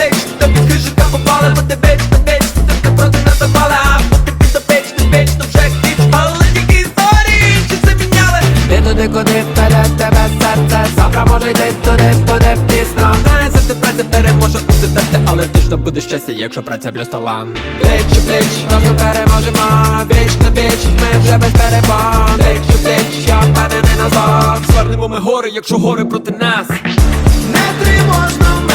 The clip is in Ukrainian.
аптек, плеч, то під хижика попали Бо ти бич, то ти проти нас запали А бути під то бич, то бич, то вже хтіч Але тільки історії, чи це міняли Ти туди, куди вперед тебе серце Завтра може йти туди, туди пізно Знає, за те праця переможе дати Але точно буде щастя, якщо праця плюс талант Пліч у пліч, разом переможемо. Віч на віч, ми вже без перебон Пліч у пліч, я впевнений назад Звернемо ми гори, якщо гори проти нас. Не тривожно